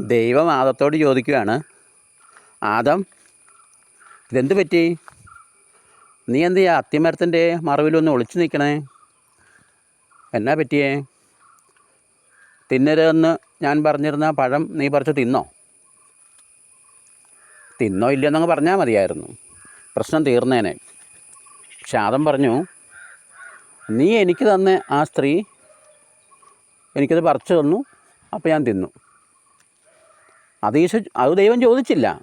ദൈവം ആദത്തോട് ചോദിക്കുകയാണ് ആദം ഇതെന്ത് പറ്റി? നീ എന്ത് ചെയ്യാ അത്തിമരത്തിന്റെ മറവിലൊന്ന് ഒളിച്ചു നിൽക്കണേ? എന്നാ പറ്റിയേ? തിന്നരുതെന്ന് ഞാൻ പറഞ്ഞിരുന്ന പഴം നീ പറിച്ച് തിന്നോ? തിന്നോ ഇല്ലയെന്നങ്ങ് പറഞ്ഞാൽ മതിയായിരുന്നു. പ്രശ്നം തീർന്നേനെ. പക്ഷെ ആദം പറഞ്ഞു നീ എനിക്ക് തന്ന ആ സ്ത്രീ എനിക്കത് പറിച്ചു തന്നു അപ്പോൾ ഞാൻ തിന്നു. അത് ഈശോ അത് ദൈവം ചോദിച്ചില്ല.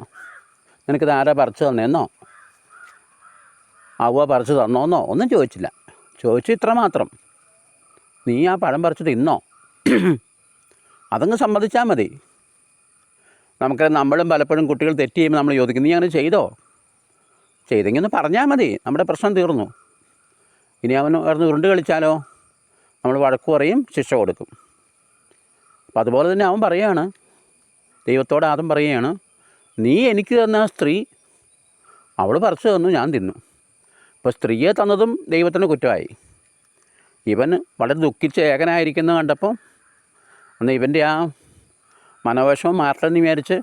നിനക്കിത് ആരാ പറിച്ചു തന്നേന്നോ? അവ പറിച്ചു തന്നോന്നോ? ഒന്നും ചോദിച്ചില്ല. ചോദിച്ചു ഇത്ര മാത്രം. നീ ആ പഴം പറിച്ചു തിന്നോ? അതങ്ങ് സമ്മതിച്ചാൽ മതി. നമുക്ക് നമ്മളും പലപ്പോഴും കുട്ടികൾ തെറ്റ് ചെയ്യുമ്പോൾ നമ്മൾ ചോദിക്കും നീ അങ്ങനെ ചെയ്തോ? ചെയ്തെങ്കിൽ ഒന്ന് പറഞ്ഞാൽ മതി. നമ്മുടെ പ്രശ്നം തീർന്നു. ഇനി അവൻ ഇറന്ന് ഉരുണ്ട് കളിച്ചാലോ? നമ്മൾ വഴക്ക് പറയും ശിക്ഷ കൊടുക്കും. അപ്പോൾ അതുപോലെ തന്നെ അവൻ പറയുകയാണ് ദൈവത്തോട് ആദ്യം പറയുകയാണ് നീ എനിക്ക് തന്ന സ്ത്രീ അവൾ പറിച്ചു തന്നു ഞാൻ തിന്നു. അപ്പോൾ സ്ത്രീയെ തന്നതും ദൈവത്തിന് കുറ്റമായി. ഇവൻ വളരെ ദുഃഖിച്ച് ഏകനായിരിക്കുന്നത് കണ്ടപ്പോൾ അന്ന് ഇവന്റെ ആ മനോവേഷവും മാറട്ടെന്ന് വിചാരിച്ച്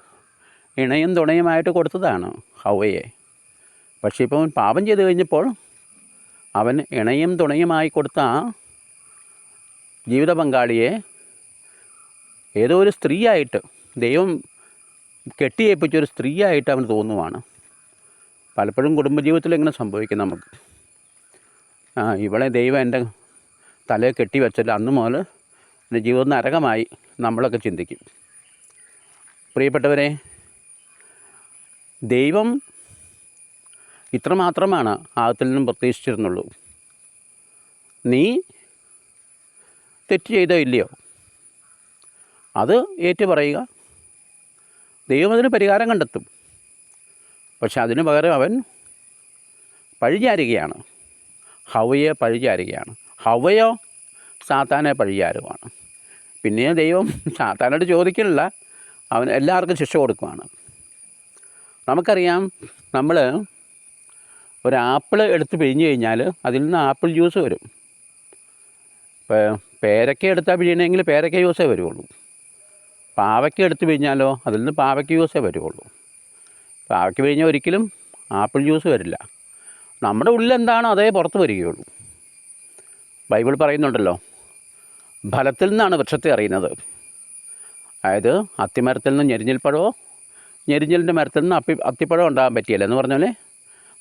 ഇണയും തുണയുമായിട്ട് കൊടുത്തതാണ് ഹൗവയെ പക്ഷേ ഇപ്പോൾ അവൻ പാപം ചെയ്ത് കഴിഞ്ഞപ്പോൾ അവൻ ഇണയും തുണയുമായി കൊടുത്ത ആ ജീവിത പങ്കാളിയെ ഏതോ ഒരു സ്ത്രീയായിട്ട് ദൈവം കെട്ടിയേപ്പിച്ച ഒരു സ്ത്രീയായിട്ട് അവന് തോന്നുവാണ്. പലപ്പോഴും കുടുംബജീവിതത്തിൽ ഇങ്ങനെ സംഭവിക്കും നമുക്ക്. ആ ഇവളെ ദൈവം എന്റെ തലയെ കെട്ടി വെച്ചല്ലോ അന്ന് മുതൽ എന്റെ ജീവിതം നരകമായി നമ്മളൊക്കെ ചിന്തിക്കും. പ്രിയപ്പെട്ടവരെ ദൈവം ഇത്രമാത്രമാണ് ആദ്യത്തിൽ നിന്നും പ്രതീക്ഷിച്ചിരുന്നുള്ളൂ. നീ തെറ്റ് ചെയ്തോ ഇല്ലയോ? അത് ഏറ്റു പറയുക. ദൈവം അതിന് പരിഹാരം കണ്ടെത്തും. പക്ഷെ അതിന് പകരം അവൻ പഴിചാരുകയാണ്. ഹവയെ പഴിചാരുകയാണ്. ഹവയോ സാത്താനെ പഴിചാരുവാണ്. പിന്നെ ദൈവം സാത്താനോട് ചോദിക്കുന്നില്ല. അവൻ എല്ലാവർക്കും ശിക്ഷ കൊടുക്കുവാണ്. നമുക്കറിയാം നമ്മൾ ഒരു ആപ്പിൾ എടുത്ത് പിഴിഞ്ഞ് കഴിഞ്ഞാൽ അതിൽ നിന്ന് ആപ്പിൾ ജ്യൂസ് വരും. ഇപ്പോൾ പേരക്ക എടുത്താൽ പിഴിയണമെങ്കിൽ പേരക്ക ജ്യൂസേ വരുള്ളൂ പാവയ്ക്ക എടുത്തു കഴിഞ്ഞാലോ അതിൽ നിന്ന് പാവയ്ക്ക ജ്യൂസേ വരുള്ളൂ പാവയ്ക്ക കഴിഞ്ഞാൽ ഒരിക്കലും ആപ്പിൾ ജ്യൂസ് വരില്ല. നമ്മുടെ ഉള്ളിൽ എന്താണോ അതേ പുറത്ത് വരികയുള്ളൂ. ബൈബിൾ പറയുന്നുണ്ടല്ലോ ഫലത്തിൽ നിന്നാണ് വൃക്ഷത്തെ അറിയുന്നത്. അതായത് അത്തിമരത്തിൽ നിന്ന് ഞെരിഞ്ഞിൽ പഴമോ ഞെരിഞ്ഞിലിന്റെ മരത്തിൽ നിന്ന് അപ്പി അത്തിപ്പഴം ഉണ്ടാകാൻ പറ്റിയല്ല എന്ന് പറഞ്ഞാൽ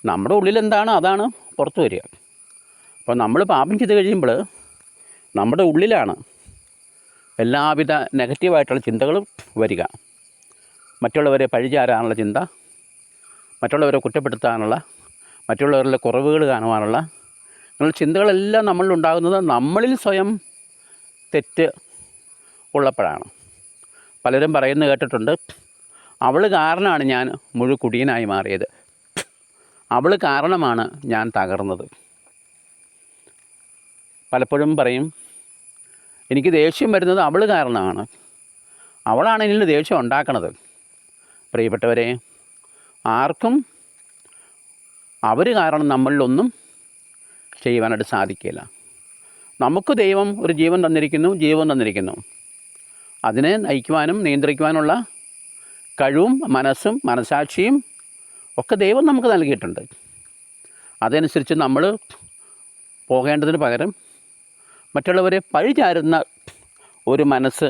നമ്മുടെ ഉള്ളിൽ എന്താണോ അതാണ് പുറത്ത് വരിക. അപ്പോൾ നമ്മൾ പാപം ചെയ്ത് കഴിയുമ്പോൾ നമ്മുടെ ഉള്ളിലാണ് എല്ലാവിധ നെഗറ്റീവായിട്ടുള്ള ചിന്തകളും വരിക. മറ്റുള്ളവരെ പഴിചാരാനുള്ള ചിന്ത മറ്റുള്ളവരെ കുറ്റപ്പെടുത്താനുള്ള മറ്റുള്ളവരുടെ കുറവുകൾ കാണുവാനുള്ള അങ്ങനെ ചിന്തകളെല്ലാം നമ്മളിലുണ്ടാകുന്നത് നമ്മളിൽ സ്വയം തെറ്റ് ഉള്ളപ്പോഴാണ്. പലരും പറയുന്നത് കേട്ടിട്ടുണ്ട് അവൾ കാരണമാണ് ഞാൻ മുഴുക്കുടിയനായി മാറിയത്. അവൾ കാരണമാണ് ഞാൻ തകർന്നത്. പലപ്പോഴും പറയും എനിക്ക് ദേഷ്യം വരുന്നത് അവൾ കാരണമാണ്. അവളാണ് എന്നിൽ ദേഷ്യം ഉണ്ടാക്കണത്. പ്രിയപ്പെട്ടവരെ ആർക്കും അവർ കാരണം നമ്മളിലൊന്നും ചെയ്യുവാനായിട്ട് സാധിക്കില്ല. നമുക്ക് ദൈവം ഒരു ജീവൻ തന്നിരിക്കുന്നു ജീവൻ തന്നിരിക്കുന്നു. അതിനെ നയിക്കുവാനും നിയന്ത്രിക്കുവാനുള്ള കഴിവും മനസ്സും മനസാക്ഷിയും ഒക്കെ ദൈവം നമുക്ക് നൽകിയിട്ടുണ്ട്. അതനുസരിച്ച് നമ്മൾ പോകേണ്ടതിന് പകരം മറ്റുള്ളവരെ പഴിചാരുന്ന ഒരു മനസ്സ്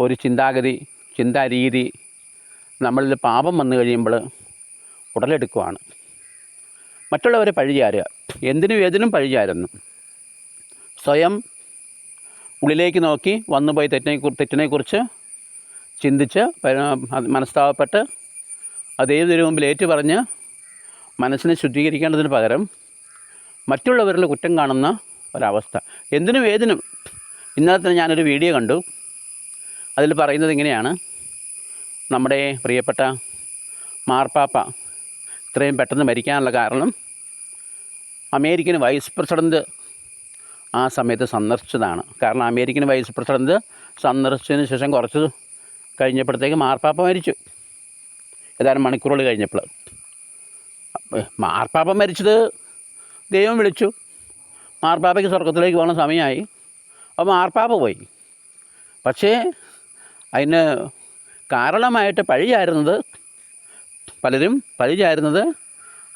ഒരു ചിന്താഗതി ചിന്താരീതി നമ്മളിൽ പാപം വന്നു കഴിയുമ്പോൾ ഉടലെടുക്കുവാണ്. മറ്റുള്ളവരെ പഴിചാരുക. എന്തിനും ഏതിനും പഴിചാരുന്നു. സ്വയം ഉള്ളിലേക്ക് നോക്കി വന്നുപോയി തെറ്റിനെ തെറ്റിനെക്കുറിച്ച് ചിന്തിച്ച് മനസ്താവപ്പെട്ട് അത് ഏതൊരു മുമ്പിൽ ഏറ്റു പറഞ്ഞ് മനസ്സിനെ ശുദ്ധീകരിക്കേണ്ടതിന് പകരം മറ്റുള്ളവരിൽ കുറ്റം കാണുന്ന ഒരവസ്ഥ. എന്തിനും ഏതിനും. ഇന്നലെ തന്നെ ഞാനൊരു വീഡിയോ കണ്ടു. അതിൽ പറയുന്നത് ഇങ്ങനെയാണ്. നമ്മുടെ പ്രിയപ്പെട്ട മാർപ്പാപ്പ ഇത്രയും പെട്ടെന്ന് മരിക്കാനുള്ള കാരണം അമേരിക്കൻ വൈസ് പ്രസിഡന്റ് ആ സമയത്ത് സന്ദർശിച്ചതാണ്. കാരണം അമേരിക്കൻ വൈസ് പ്രസിഡന്റ് സന്ദർശിച്ചതിന് ശേഷം കുറച്ച് കഴിഞ്ഞപ്പോഴത്തേക്ക് മാർപ്പാപ്പ മരിച്ചു. ഏതാനും മണിക്കൂറുകൾ കഴിഞ്ഞപ്പോൾ. മാർപ്പാപ്പ മരിച്ചത് ദൈവം വിളിച്ചു. മാർപ്പാപ്പയ്ക്ക് സ്വർഗത്തിലേക്ക് പോകുന്ന സമയമായി. അപ്പോൾ മാർപ്പാപ്പ പോയി. പക്ഷേ അതിന് കാരണമായിട്ട് പഴിചാരുന്നത് പലരും പഴിചാരുന്നത്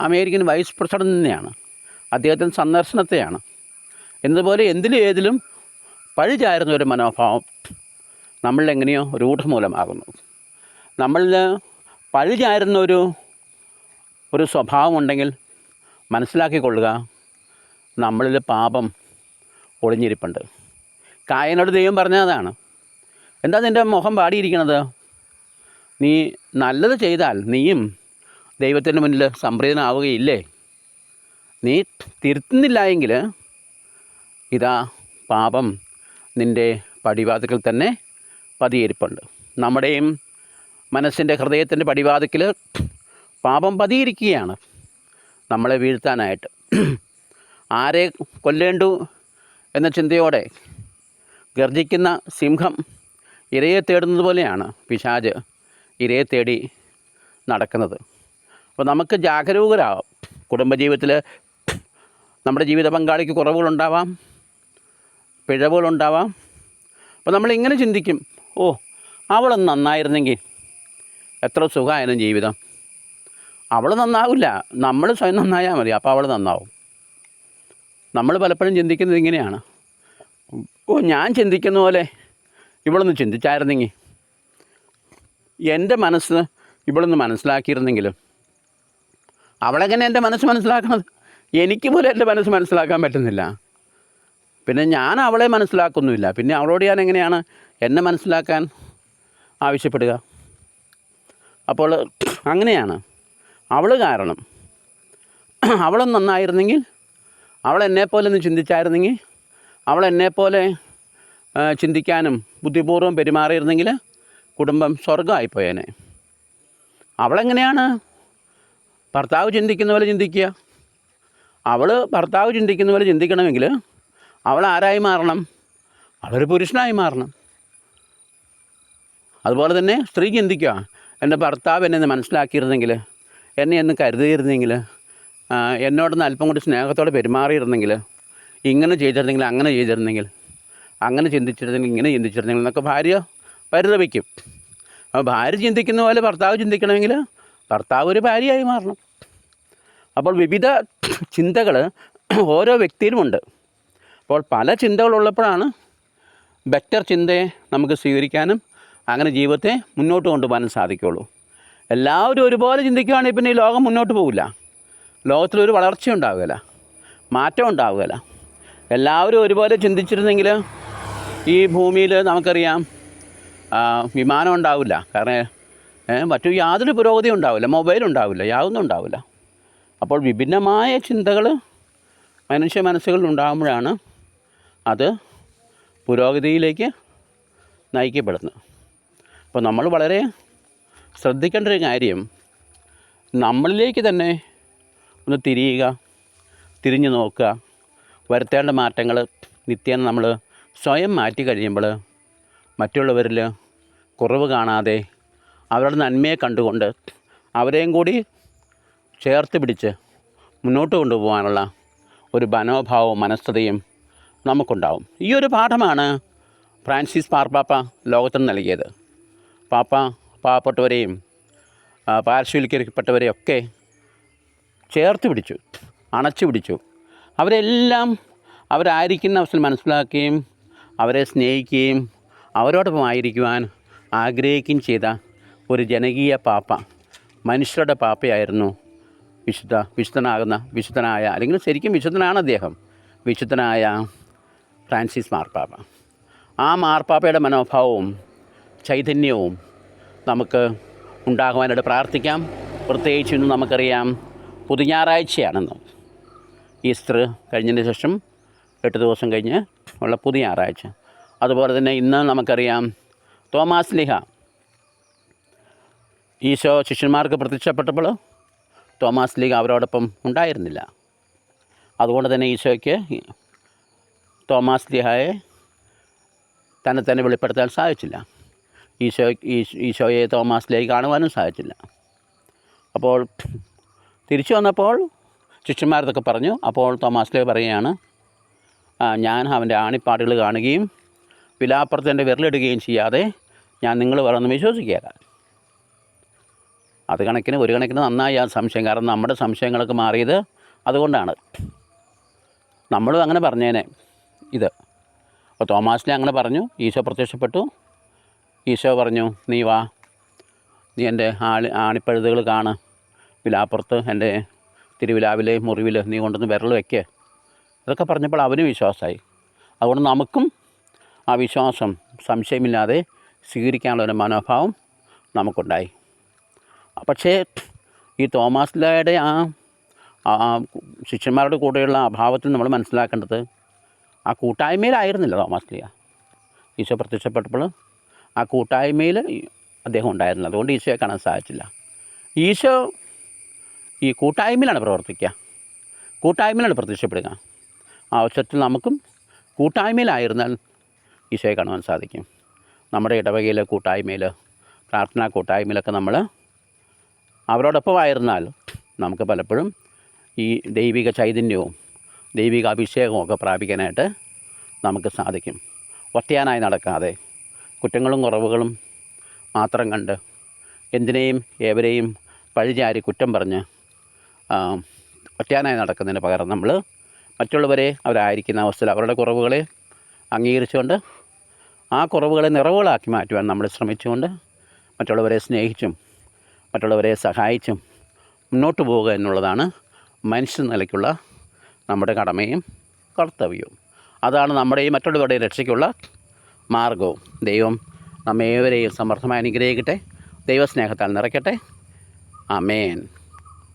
അമേരിക്കൻ വൈസ് പ്രസിഡന്റിനെയാണ് അദ്ദേഹത്തിന്റെ സന്ദർശനത്തെയാണ്. എന്നതുപോലെ എന്തിലും ഏതിലും പഴിചാരുന്ന ഒരു മനോഭാവം നമ്മളെങ്ങനെയോ രൂഢമൂലമാകുന്നു നമ്മളിൽ പഴിചാരുന്ന ഒരു ഒരു സ്വഭാവമുണ്ടെങ്കിൽ മനസ്സിലാക്കിക്കൊള്ളുക നമ്മളിൽ പാപം ഒളിഞ്ഞിരിപ്പുണ്ട്. കായനോട് ദൈവം പറഞ്ഞതാണ് എന്താ നിന്റെ മുഖം പാടിയിരിക്കണത് നീ നല്ലത് ചെയ്താൽ നീയും ദൈവത്തിന്റെ മുന്നിൽ സംപ്രീതനാവുകയില്ലേ? നീ തിരുത്തുന്നില്ല എങ്കിൽ ഇതാ പാപം നിന്റെ പടിവാതിക്കൽ തന്നെ പതിയിരിപ്പുണ്ട്. നമ്മുടെയും മനസ്സിന്റെ ഹൃദയത്തിന്റെ പടിവാതിക്കൽ പാപം പതിയിരിക്കുകയാണ്. നമ്മളെ വീഴ്ത്താനായിട്ട്. ആരെ കൊല്ലേണ്ടു എന്ന ചിന്തയോടെ ഗർജിക്കുന്ന സിംഹം ഇരയെ തേടുന്നത് പോലെയാണ് പിശാജ് ഇരയെ തേടി നടക്കുന്നത്. അപ്പോൾ നമുക്ക് ജാഗരൂകരാകാം കുടുംബജീവിതത്തിൽ നമ്മുടെ ജീവിത പങ്കാളിക്ക് കുറവുകളുണ്ടാവാം പിഴവുകളുണ്ടാവാം. അപ്പോൾ നമ്മളിങ്ങനെ ചിന്തിക്കും ഓ അവളൊന്ന് നന്നായിരുന്നെങ്കിൽ എത്ര സുഖമായിരുന്നു ജീവിതം. അവൾ നന്നാവില്ല. നമ്മൾ സ്വയം നന്നായാൽ മതി. അപ്പോൾ അവൾ നന്നാവും. നമ്മൾ പലപ്പോഴും ചിന്തിക്കുന്നത് ഇങ്ങനെയാണ്. ഓ ഞാൻ ചിന്തിക്കുന്ന പോലെ ഇവളൊന്ന് ചിന്തിച്ചായിരുന്നെങ്കിൽ എന്റെ മനസ്സ് ഇവളൊന്ന് മനസ്സിലാക്കിയിരുന്നെങ്കിലും അവളെങ്ങനെ എന്റെ മനസ്സ് മനസ്സിലാക്കണത്? എനിക്ക് പോലും എന്റെ മനസ്സ് മനസ്സിലാക്കാൻ പറ്റുന്നില്ല. പിന്നെ ഞാൻ അവളെ മനസ്സിലാക്കുന്നുമില്ല. പിന്നെ അവളോട് ഞാൻ എങ്ങനെയാണ് എന്നെ മനസ്സിലാക്കാൻ ആവശ്യപ്പെടുക? അപ്പോൾ അങ്ങനെയാണ്. അവൾ കാരണം അവളും നന്നായിരുന്നെങ്കിൽ അവൾ എന്നെപ്പോലെ ഒന്ന് ചിന്തിച്ചായിരുന്നെങ്കിൽ അവൾ എന്നെപ്പോലെ ചിന്തിക്കാനും ബുദ്ധിപൂർവം പെരുമാറിയിരുന്നെങ്കിൽ കുടുംബം സ്വർഗമായിപ്പോയേനെ അവളെങ്ങനെയാണ് ഭർത്താവ് ചിന്തിക്കുന്ന പോലെ ചിന്തിക്കുക? അവൾ ഭർത്താവ് ചിന്തിക്കുന്ന പോലെ ചിന്തിക്കണമെങ്കിൽ അവൾ ആരായി മാറണം? അവളൊരു പുരുഷനായി മാറണം. അതുപോലെ തന്നെ സ്ത്രീ ചിന്തിക്കുക എന്റെ ഭർത്താവ് എന്നെ മനസ്സിലാക്കിയിരുന്നെങ്കിൽ എന്നെ ഒന്ന് കരുതിയിരുന്നെങ്കിൽ എന്നോടൊന്ന് അല്പം കൂടി സ്നേഹത്തോടെ പെരുമാറിയിരുന്നെങ്കിൽ ഇങ്ങനെ ചെയ്തിരുന്നെങ്കിൽ അങ്ങനെ ചെയ്തിരുന്നെങ്കിൽ അങ്ങനെ ചിന്തിച്ചിരുന്നെങ്കിൽ ഇങ്ങനെ ചിന്തിച്ചിരുന്നെങ്കിൽ എന്നൊക്കെ ഭാര്യ പരിതപിക്കും. അപ്പോൾ ഭാര്യ ചിന്തിക്കുന്ന പോലെ ഭർത്താവ് ചിന്തിക്കണമെങ്കിൽ ഭർത്താവ് ഒരു ഭാര്യയായി മാറണം. അപ്പോൾ വിവിധ ചിന്തകൾ ഓരോ വ്യക്തിയിലുമുണ്ട്. അപ്പോൾ പല ചിന്തകളുള്ളപ്പോഴാണ് ബെറ്റർ ചിന്തയെ നമുക്ക് സ്വീകരിക്കാനും അങ്ങനെ ജീവിതത്തെ മുന്നോട്ട് കൊണ്ടുപോകാനും സാധിക്കുകയുള്ളൂ. എല്ലാവരും ഒരുപോലെ ചിന്തിക്കുകയാണെങ്കിൽ പിന്നെ ഈ ലോകം മുന്നോട്ട് പോകില്ല ലോകത്തിലൊരു വളർച്ച ഉണ്ടാവുകയില്ല. മാറ്റം ഉണ്ടാവുകയില്ല. എല്ലാവരും ഒരുപോലെ ചിന്തിച്ചിരുന്നെങ്കിൽ ഈ ഭൂമിയിൽ നമുക്കറിയാം വിമാനം ഉണ്ടാവില്ല. കാരണം മറ്റു യാതൊരു പുരോഗതി ഉണ്ടാവില്ല. മൊബൈൽ ഉണ്ടാവില്ല യാതൊന്നും ഉണ്ടാവില്ല. അപ്പോൾ വിഭിന്നമായ ചിന്തകൾ മനുഷ്യ മനസ്സുകളിൽ ഉണ്ടാകുമ്പോഴാണ് അത് പുരോഗതിയിലേക്ക് നയിക്കപ്പെടുന്നത്. അപ്പോൾ നമ്മൾ വളരെ ശ്രദ്ധിക്കേണ്ട ഒരു കാര്യം നമ്മളിലേക്ക് തന്നെ ഒന്ന് തിരിയുക തിരിഞ്ഞു നോക്കുക വരുത്തേണ്ട മാറ്റങ്ങൾ നിത്യേന നമ്മൾ സ്വയം മാറ്റി കഴിയുമ്പോൾ മറ്റുള്ളവരിൽ കുറവ് കാണാതെ അവരുടെ നന്മയെ കണ്ടുകൊണ്ട് അവരെയും കൂടി ചേർത്ത് പിടിച്ച് മുന്നോട്ട് കൊണ്ടുപോകാനുള്ള ഒരു മനോഭാവവും മനസ്ഥതയും നമുക്കുണ്ടാവും. ഈ ഒരു പാഠമാണ് ഫ്രാൻസിസ് പാർപ്പാപ്പ ലോകത്തിന് നൽകിയത്. പാപ്പ പാവപ്പെട്ടവരെയും പാർശ്വവൽക്കരിക്കപ്പെട്ടവരെയൊക്കെ ചേർത്ത് പിടിച്ചു അണച്ചു പിടിച്ചു. അവരെല്ലാം അവരായിരിക്കുന്ന അവസ്ഥ മനസ്സിലാക്കുകയും അവരെ സ്നേഹിക്കുകയും അവരോടൊപ്പം ആയിരിക്കുവാൻ ആഗ്രഹിക്കുകയും ചെയ്ത ഒരു ജനകീയ പാപ്പ മനുഷ്യരുടെ പാപ്പയായിരുന്നു വിശുദ്ധ വിശുദ്ധനാകുന്ന വിശുദ്ധനായ അല്ലെങ്കിൽ ശരിക്കും വിശുദ്ധനാണ് അദ്ദേഹം വിശുദ്ധനായ ഫ്രാൻസിസ് മാർപ്പാപ്പ. ആ മാർപ്പാപ്പയുടെ മനോഭാവവും ചൈതന്യവും നമുക്ക് ഉണ്ടാകുവാനായിട്ട് പ്രാർത്ഥിക്കാം. പ്രത്യേകിച്ച് ഇന്ന് നമുക്കറിയാം പുതുഞാറാഴ്ചയാണെന്ന് ഈസ്റ്റർ കഴിഞ്ഞതിന് ശേഷം എട്ട് ദിവസം കഴിഞ്ഞ് ഉള്ള പുതിയ ഞായറാഴ്ച അതുപോലെ തന്നെ ഇന്ന് നമുക്കറിയാം തോമാസ് ലിഹ. ഈശോ ശിഷ്യന്മാർക്ക് പ്രത്യക്ഷപ്പെട്ടപ്പോൾ തോമാസ് ലീഗ് അവരോടൊപ്പം ഉണ്ടായിരുന്നില്ല. അതുകൊണ്ട് തന്നെ ഈശോയ്ക്ക് തോമാസ് ലിഹായെ തന്നെ തന്നെ വെളിപ്പെടുത്താൻ സാധിച്ചില്ല. ഈശോ ഈശോയെ തോമാസ് ലിഹ കാണുവാനും സാധിച്ചില്ല. അപ്പോൾ തിരിച്ചു വന്നപ്പോൾ ശിഷ്യന്മാരതൊക്കെ പറഞ്ഞു. അപ്പോൾ തോമാസ് ലീഗ് പറയുകയാണ് ഞാൻ അവന്റെ ആണിപ്പാടുകൾ കാണുകയും വിലാപ്പുറത്ത് എന്റെ വിരലിടുകയും ചെയ്യാതെ ഞാൻ നിങ്ങൾ പറയുന്നത് വിശ്വസിക്കുക അത് കണക്കിന് ഒരു കണക്കിന് നന്നായി ആ സംശയം. കാരണം നമ്മുടെ സംശയങ്ങളൊക്കെ മാറിയത് അതുകൊണ്ടാണ്. നമ്മളും അങ്ങനെ പറഞ്ഞേനെ ഇത്. അപ്പോൾ തോമാസിനെ അങ്ങനെ പറഞ്ഞു. ഈശോ പ്രത്യക്ഷപ്പെട്ടു. ഈശോ പറഞ്ഞു നീ വാ. നീ എന്റെ ആളി ആണിപ്പഴുതുകൾ കാണ്. വിലാപ്പുറത്ത് എന്റെ തിരുവിലാവിലെ മുറിവിൽ നീ കൊണ്ടുവന്ന് വിരൽ വയ്ക്കുക ഇതൊക്കെ പറഞ്ഞപ്പോൾ അവനും വിശ്വാസമായി. അതുകൊണ്ട് നമുക്കും ആ വിശ്വാസം സംശയമില്ലാതെ സ്വീകരിക്കാനുള്ള ഒരു മനോഭാവം നമുക്കുണ്ടായി. പക്ഷേ ഈ തോമാസിലായുടെ ആ ശിഷ്യന്മാരുടെ കൂടെയുള്ള അഭാവത്തിൽ നമ്മൾ മനസ്സിലാക്കേണ്ടത് ആ കൂട്ടായ്മയിലായിരുന്നില്ല തോമാസ് ലിയ ഈശോ പ്രത്യക്ഷപ്പെട്ടപ്പോൾ ആ കൂട്ടായ്മയിൽ അദ്ദേഹം ഉണ്ടായിരുന്നില്ല. അതുകൊണ്ട് ഈശോയെ കാണാൻ സാധിച്ചില്ല. ഈശോ ഈ കൂട്ടായ്മയിലാണ് പ്രവർത്തിക്കുക. കൂട്ടായ്മയിലാണ് പ്രത്യക്ഷപ്പെടുക. ആവശ്യത്തിൽ നമുക്കും കൂട്ടായ്മയിലായിരുന്നാൽ ഈശോയെ കാണുവാൻ സാധിക്കും. നമ്മുടെ ഇടവകയിലെ കൂട്ടായ്മയിൽ പ്രാർത്ഥനാ കൂട്ടായ്മയിലൊക്കെ നമ്മൾ അവരോടൊപ്പമായിരുന്നാൽ നമുക്ക് പലപ്പോഴും ഈ ദൈവിക ചൈതന്യവും ദൈവിക അഭിഷേകവും ഒക്കെ പ്രാപിക്കാനായിട്ട് നമുക്ക് സാധിക്കും. ഒറ്റയാനായി നടക്കാതെ കുറ്റങ്ങളും കുറവുകളും മാത്രം കണ്ട് എന്തിനേയും ഏവരെയും പഴിചാരി കുറ്റം പറഞ്ഞ് ഒറ്റയാനായി നടക്കുന്നതിന് പകരം നമ്മൾ മറ്റുള്ളവരെ അവരായിരിക്കുന്ന അവസ്ഥയിൽ അവരുടെ കുറവുകളെ അംഗീകരിച്ചുകൊണ്ട് ആ കുറവുകളെ നിറവുകളാക്കി മാറ്റുവാൻ നമ്മൾ ശ്രമിച്ചുകൊണ്ട് മറ്റുള്ളവരെ സ്നേഹിച്ചും മറ്റുള്ളവരെ സഹായിച്ചും മുന്നോട്ട് പോവുക എന്നുള്ളതാണ് മനുഷ്യ നിലയ്ക്കുള്ള നമ്മുടെ കടമയും കർത്തവ്യവും. അതാണ് നമ്മുടെയും മറ്റുള്ളവരുടെയും രക്ഷയ്ക്കുള്ള മാർഗവും. ദൈവം നമ്മേവരെയും സമർത്ഥമായി അനുഗ്രഹിക്കട്ടെ. ദൈവസ്നേഹത്താൽ നിറയ്ക്കട്ടെ. അമേൻ